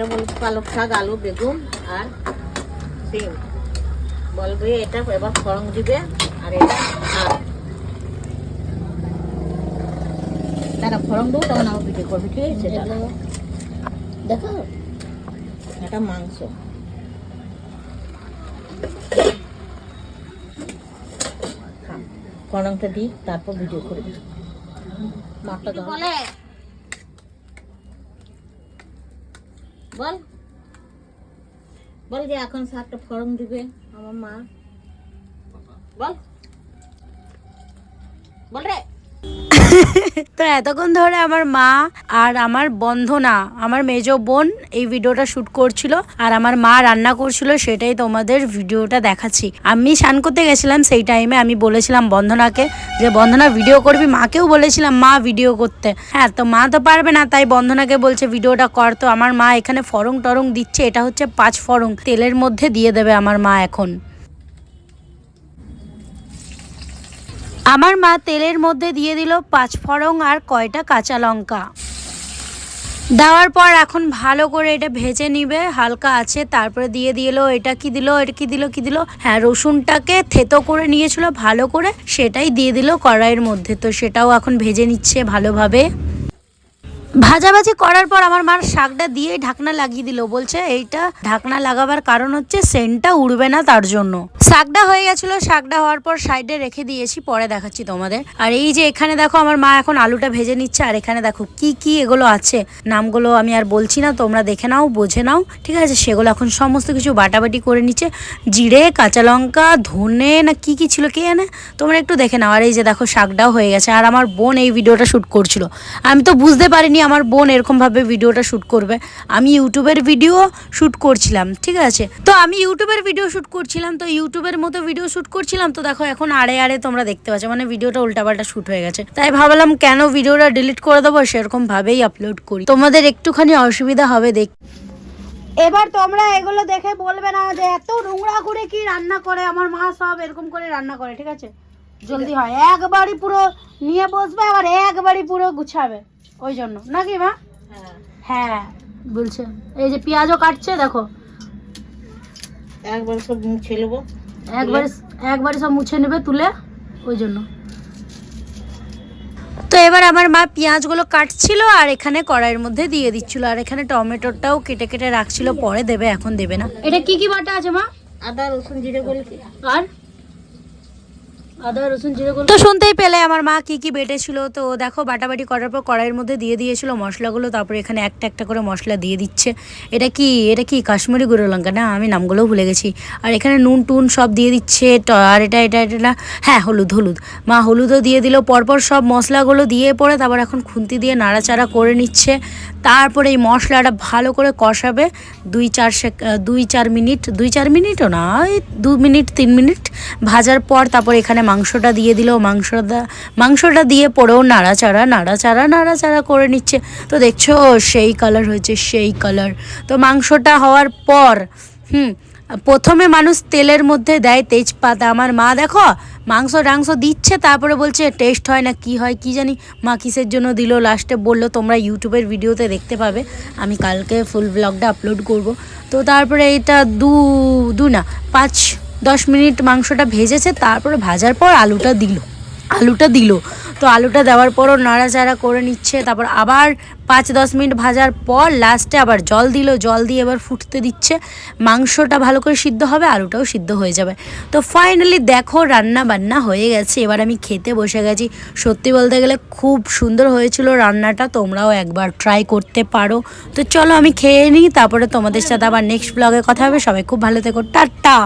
এটা বল পালক শাক আলু বেগুন আর ডিম বলবে এটা এবার ফড়ং দিবে আর এটা তারা ফড়ং দেবো তখন আমার পিঠে করবে ঠিক আছে? দেখো। এটা মাংস। থাম, ফড়ংটা দিই তারপর ভিডিও করে দিই। মাঠটা বলে? বল। বল যে এখন সারটা ফর্ম দিবে আমার মা। বল। বল রে। তো এতক্ষণ ধরে আমার মা আর আমার বন্ধনা, আমার মেজ বোন এই ভিডিওটা শুট করছিল আর আমার মা রান্না করছিল সেটাই তোমাদের ভিডিওটা দেখাচ্ছি। আমি স্নান করতে গেছিলাম সেই টাইমে আমি বলেছিলাম বন্ধনাকে যে, বন্ধনা ভিডিও করবি? মাকেও বলেছিলাম, মা ভিডিও করতে। হ্যাঁ তো মা তো পারবে না, তাই বন্ধনাকে বলছে, ভিডিওটা কর। তো আমার মা এখানে ফরং টরং দিচ্ছে, এটা হচ্ছে পাঁচ ফরং তেলের মধ্যে দিয়ে দেবে আমার মা এখন। আমার মা তেলের মধ্যে দিয়ে দিল পাঁচ ফড়ং আর কয়টা কাঁচা লঙ্কা। দেওয়ার পর এখন ভালো করে এটা ভেজে নিবে, হালকা আছে, তারপরে দিয়ে দিল, এটা কি দিল, এটা কি দিল কি দিল। হ্যাঁ রসুনটাকে থেতো করে নিয়েছিল ভালো করে, সেটাই দিয়ে দিল কড়াইয়ের মধ্যে। তো সেটাও এখন ভেজে নিচ্ছে ভালোভাবে। ভাজাভাজি করার পর আমার মার শাকটা দিয়ে ঢাকনা লাগিয়ে দিল। বলছে, এইটা ঢাকনা লাগাবার কারণ হচ্ছে সেন্টটা উড়বে না তার জন্য। শাকটা হয়ে গেছিল, শাকটা হওয়ার পর সাইডে রেখে দিয়েছি, পরে দেখাচ্ছি তোমাদের। আর এই যে এখানে দেখো, আমার মা এখন আলুটা ভেজে নিচ্ছে, আর এখানে দেখো কি কি এগুলো আছে। নামগুলো আমি আর বলছি না, তোমরা দেখে নাও, বোঝে নাও, ঠিক আছে? সেগুলো এখন সমস্ত কিছু বাটাবাটি করে নিচ্ছে। জিরে, কাঁচা লঙ্কা, ধনে, না কি কি ছিল কে জানে? তোমরা একটু দেখে নাও। আর এই যে দেখো, শাকটাও হয়ে গেছে। আর আমার বোন এই ভিডিওটা শ্যুট করছিল। আমি তো বুঝতে পারিনি আমার বোন এরকমভাবে ভিডিওটা শ্যুট করবে। আমি ইউটিউবের ভিডিও শ্যুট করছিলাম, ঠিক আছে? তো আমি ইউটিউবের ভিডিও শ্যুট করছিলাম, তো ইউটিউবের মতো ভিডিও শ্যুট করছিলাম, তো দেখো এখন আড়ে আড়ে তোমরা দেখতে পাচ্ছ মানে ভিডিওটা উল্টাপাল্টা শ্যুট হয়ে গেছে। তাই ভাবলাম কেন ভিডিওটা ডিলিট করে দেবো, সেরকম ভাবেই আপলোড করি। তোমাদের একটুখানি অসুবিধা হবে দেখ এবার তোমরা এগুলো দেখে বলবে না যে এত নোংরা করে কি রান্না করে, আমার মা সব এরকম করে রান্না করে, ঠিক আছে? জলদি হয়, একবারই পুরো নিয়ে বসবে, আবার একবারই পুরো গুছাবে। ওই জন্য। নাকি মা? হ্যাঁ। হ্যাঁ বলছে। এই যে পেঁয়াজও কাটছে দেখো। একবার সব মুছে নেব। একবারে একবারে সব মুছে নেবে তুলে ওই জন্য। তো এবার আমার মা পেঁয়াজগুলো কাটছিল আর এখানে কড়াইয়ের মধ্যে দিয়ে দিচ্ছিল। আর এখানে টমেটোটাও কেটে কেটে রাখছিল পরে দেবে এখন দেবে না। এটা কি কি বাটা আছে মা? আদা রসুন জিরে বলে আর? আদা, রসুন তো শুনতেই পেলে আমার মা কি কি বেটেছিল। তো দেখো, বাটাবাটি করার পর কড়াইয়ের মধ্যে দিয়ে দিয়েছিল মশলাগুলো, তারপরে এখানে একটা একটা করে মশলা দিয়ে দিচ্ছে। এটা কি এটা কি কাশ্মীরি গুঁড়ো লঙ্কা? না, আমি নামগুলোও ভুলে গেছি। আর এখানে নুন, টুন সব দিয়ে দিচ্ছে আর এটা এটা এটা হ্যাঁ হলুদ হলুদ। মা হলুদও দিয়ে দিল, পরপর সব মশলাগুলো দিয়ে পরে তারপর এখন খুন্তি দিয়ে নাড়াচাড়া করে নিচ্ছে। তারপরে এই মশলাটা ভালো করে কষাবে দুই, চার সেক- দুই, চার মিনিট, দুই, চার মিনিটও না ওই দু মিনিট, তিন মিনিট ভাজার পর তারপর এখানে মাংসটা দিয়ে দিল, মাংসটা মাংসটা দিয়ে পরেও নাড়াচাড়া নাড়াচাড়া নাড়াচাড়া করে নিচ্ছে। তো দেখছ, সেই কালার হয়েছে, সেই কালার তো মাংসটা হওয়ার পর, হুম, প্রথমে মানুষ তেলের মধ্যে দেয় তেজপাতা। আমার মা দেখো, মাংস টাংস দিচ্ছে, তারপরে বলছে টেস্ট হয় না, কি হয়, কি জানি? মা কিসের জন্য দিল? লাস্টে বলল, তোমরা ইউটিউবের ভিডিওতে দেখতে পাবে। আমি কালকে ফুল ব্লগটা আপলোড করব। তো তারপরে এটা দু দু না, পাঁচ দশ মিনিট মাংসটা ভেজেছে, তারপরে ভাজার পর আলুটা দিল। আলুটা দিল। তো আলুটা দেওয়ার পরও নাড়াচাড়া করে নিচ্ছে, তারপর আবার পাঁচ দশ মিনিট ভাজার পর লাস্টে আবার জল দিল। জল দিয়ে এবার ফুটতে দিচ্ছে। মাংসটা ভালো করে সিদ্ধ হবে, আলুটাও সিদ্ধ হয়ে যাবে। তো ফাইনালি দেখো রান্না বান্না হয়ে গেছে। এবার আমি খেতে বসে গেছি। সত্যি বলতে গেলে খুব সুন্দর হয়েছিল রান্নাটা। তোমরাও একবার ট্রাই করতে পারো। তো চলো আমি খেয়ে নিই, তারপরে তোমাদের সাথে আবার নেক্সট ব্লগে কথা হবে। সবাই খুব ভালো থেকো। টাটা!